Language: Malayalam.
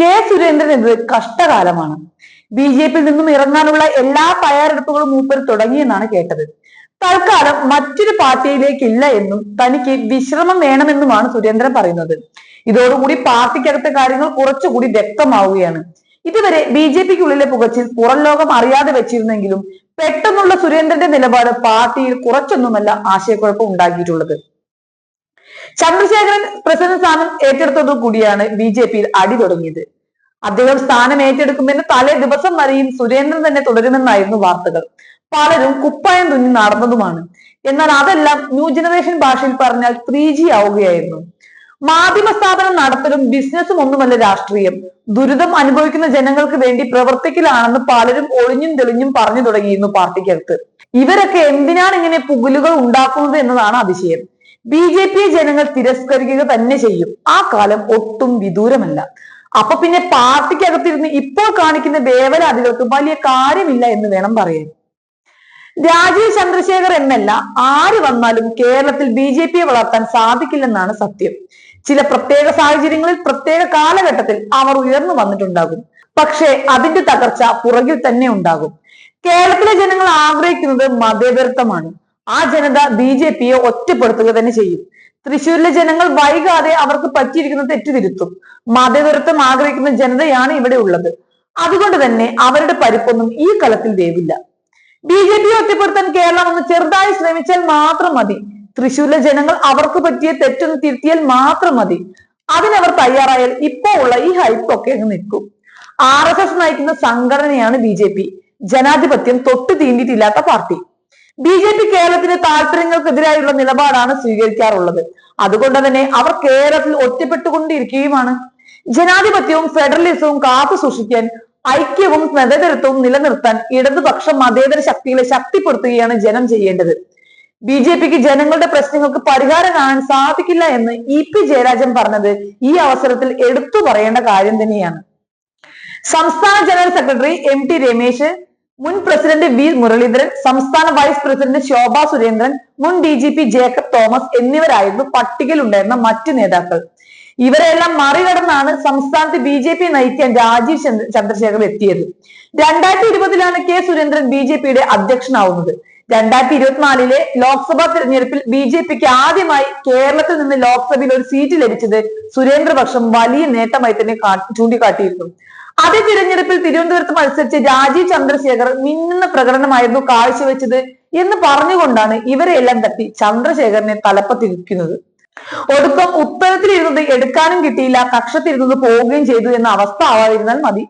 കെ സുരേന്ദ്രൻ എന്നത് കഷ്ടകാലമാണ്. ബി ജെ പിയിൽ നിന്നും ഇറങ്ങാനുള്ള എല്ലാ തയ്യാറെടുപ്പുകളും മൂപ്പർ തുടങ്ങിയെന്നാണ് കേട്ടത്. തൽക്കാലം മറ്റൊരു പാർട്ടിയിലേക്കില്ല എന്നും തനിക്ക് വിശ്രമം വേണമെന്നുമാണ് സുരേന്ദ്രൻ പറയുന്നത്. ഇതോടുകൂടി പാർട്ടിക്കകത്തെ കാര്യങ്ങൾ കുറച്ചുകൂടി വ്യക്തമാവുകയാണ്. ഇതുവരെ ബി ജെ പിക്കുള്ളിലെ പുകച്ചിൽ പുറം ലോകം അറിയാതെ വെച്ചിരുന്നെങ്കിലും പെട്ടെന്നുള്ള സുരേന്ദ്രന്റെ നിലപാട് പാർട്ടിയിൽ കുറച്ചൊന്നുമല്ല ആശയക്കുഴപ്പം ഉണ്ടാക്കിയിട്ടുള്ളത്. ചന്ദ്രശേഖരൻ പ്രസിഡന്റ് സ്ഥാനം ഏറ്റെടുത്തതോടു കൂടിയാണ് ബി ജെ പിയിൽ അടി തുടങ്ങിയത്. അദ്ദേഹം സ്ഥാനം ഏറ്റെടുക്കുമെന്ന് തലേ ദിവസം വരെയും സുരേന്ദ്രൻ തന്നെ തുടരുമെന്നായിരുന്നു വാർത്തകൾ. പലരും കുപ്പായം തുന്നി നടന്നതുമാണ്. എന്നാൽ അതെല്ലാം ന്യൂ ജനറേഷൻ ഭാഷയിൽ പറഞ്ഞാൽ ത്രീ ജി ആവുകയായിരുന്നു. മാധ്യമ സ്ഥാപനം നടത്തലും ബിസിനസ്സും ഒന്നുമല്ല രാഷ്ട്രീയം. ദുരിതം അനുഭവിക്കുന്ന ജനങ്ങൾക്ക് വേണ്ടി പ്രവർത്തിക്കലാണെന്ന് പലരും ഒളിഞ്ഞും തെളിഞ്ഞും പറഞ്ഞു തുടങ്ങിയിരുന്നു പാർട്ടിക്കകത്ത്. ഇവരൊക്കെ എന്തിനാണ് ഇങ്ങനെ പുകലുകൾ ഉണ്ടാക്കുന്നത് എന്നതാണ് അതിശയം. ബി ജെ പിയെ ജനങ്ങൾ തിരസ്കരിക്കുക തന്നെ ചെയ്യും. ആ കാലം ഒട്ടും വിദൂരമല്ല. അപ്പൊ പിന്നെ പാർട്ടിക്കകത്തിരുന്ന് ഇപ്പോൾ കാണിക്കുന്ന വേവലാതികൾക്ക് വലിയ കാര്യമില്ല എന്ന് വേണം പറയാൻ. രാജീവ് ചന്ദ്രശേഖർ എന്നല്ല ആര് വന്നാലും കേരളത്തിൽ ബി ജെ പിയെ വളർത്താൻ സാധിക്കില്ലെന്നാണ് സത്യം. ചില പ്രത്യേക സാഹചര്യങ്ങളിൽ പ്രത്യേക കാലഘട്ടത്തിൽ അവർ ഉയർന്നു വന്നിട്ടുണ്ടാകും. പക്ഷേ അതിന്റെ തകർച്ച പുറകിൽ തന്നെ ഉണ്ടാകും. കേരളത്തിലെ ജനങ്ങൾ ആഗ്രഹിക്കുന്നത് മതേതരത്വമാണ്. ആ ജനത ബി ജെ പിയെ ഒറ്റപ്പെടുത്തുക തന്നെ ചെയ്യും. തൃശ്ശൂരിലെ ജനങ്ങൾ വൈകാതെ അവർക്ക് പറ്റിയിരിക്കുന്ന തെറ്റ് തിരുത്തും മതേതരത്വം ആഗ്രഹിക്കുന്ന ജനതയാണ് ഇവിടെ ഉള്ളത്. അതുകൊണ്ട് തന്നെ അവരുടെ പരിപ്പൊന്നും ഈ കളത്തിൽ വേവില്ല. ബി ജെ പിയെ ഒറ്റപ്പെടുത്താൻ കേരളം ഒന്ന് ചെറുതായി ശ്രമിച്ചാൽ മാത്രം മതി. തൃശ്ശൂരിലെ ജനങ്ങൾ അവർക്ക് പറ്റിയ തെറ്റൊന്ന് തിരുത്തിയാൽ മാത്രം മതി. അതിനവർ തയ്യാറായാൽ ഇപ്പോ ഉള്ള ഈ ഹൈപ്പൊക്കെ അങ്ങ് നിൽക്കും. ആർ എസ് എസ് നയിക്കുന്ന സംഘടനയാണ് ബി ജെ പി. ജനാധിപത്യം തൊട്ടു തീണ്ടിയിട്ടില്ലാത്ത പാർട്ടി. ബി ജെ പി കേരളത്തിന്റെ താല്പര്യങ്ങൾക്കെതിരായുള്ള നിലപാടാണ് സ്വീകരിക്കാറുള്ളത്. അതുകൊണ്ട് തന്നെ അവർ കേരളത്തിൽ ഒറ്റപ്പെട്ടുകൊണ്ടിരിക്കുകയുമാണ്. ജനാധിപത്യവും ഫെഡറലിസവും കാത്തു സൂക്ഷിക്കാൻ ഐക്യവും മതേതരത്വവും നിലനിർത്താൻ ഇടതുപക്ഷം മതേതര ശക്തികളെ ശക്തിപ്പെടുത്തുകയാണ് ജനം ചെയ്യേണ്ടത്. ബി ജെ പിക്ക് ജനങ്ങളുടെ പ്രശ്നങ്ങൾക്ക് പരിഹാരം കാണാൻ സാധിക്കില്ല എന്ന് ഇ പി ജയരാജൻ പറഞ്ഞത് ഈ അവസരത്തിൽ എടുത്തു പറയേണ്ട കാര്യം തന്നെയാണ്. സംസ്ഥാന general secretary M T Ramesh മുൻ പ്രസിഡന്റ് വി മുരളീധരൻ സംസ്ഥാന വൈസ് പ്രസിഡന്റ് ശോഭ സുരേന്ദ്രൻ മുൻ D G P Jacob Thomas എന്നിവരായിരുന്നു പട്ടികയിലുണ്ടായിരുന്ന മറ്റ് നേതാക്കൾ. ഇവരെല്ലാം മറികടന്നാണ് സംസ്ഥാനത്ത് ബി ജെ പി നയിക്കാൻ രാജീവ് ചന്ദ്ര ചന്ദ്രശേഖർ എത്തിയത്. രണ്ടായിരത്തി ഇരുപതിലാണ് കെ സുരേന്ദ്രൻ ബി ജെ പിയുടെ അധ്യക്ഷനാവുന്നത്. രണ്ടായിരത്തി ഇരുപത്തിനാലിലെ ലോക്സഭാ തിരഞ്ഞെടുപ്പിൽ ബി ജെ പിക്ക് ആദ്യമായി കേരളത്തിൽ നിന്ന് ലോക്സഭയിൽ ഒരു സീറ്റ് ലഭിച്ചത് സുരേന്ദ്രപക്ഷം വലിയ നേട്ടമായി തന്നെ ചൂണ്ടിക്കാട്ടിയിരുന്നു. അതേ തിരഞ്ഞെടുപ്പിൽ തിരുവനന്തപുരത്ത് മത്സരിച്ച് രാജീവ് ചന്ദ്രശേഖർ മിന്നുന്ന പ്രകടനമായിരുന്നു കാഴ്ചവെച്ചത് എന്ന് പറഞ്ഞുകൊണ്ടാണ് ഇവരെല്ലാം തട്ടി ചന്ദ്രശേഖരനെ തലപ്പത്തിരിക്കുന്നത്. ഒടുക്കം ഉത്തരത്തിലിരുന്നത് എടുക്കാനും കിട്ടിയില്ല കക്ഷത്തിരുന്നത് പോവുകയും ചെയ്തു എന്ന അവസ്ഥ ആവാതിരുന്നാൽ മതി.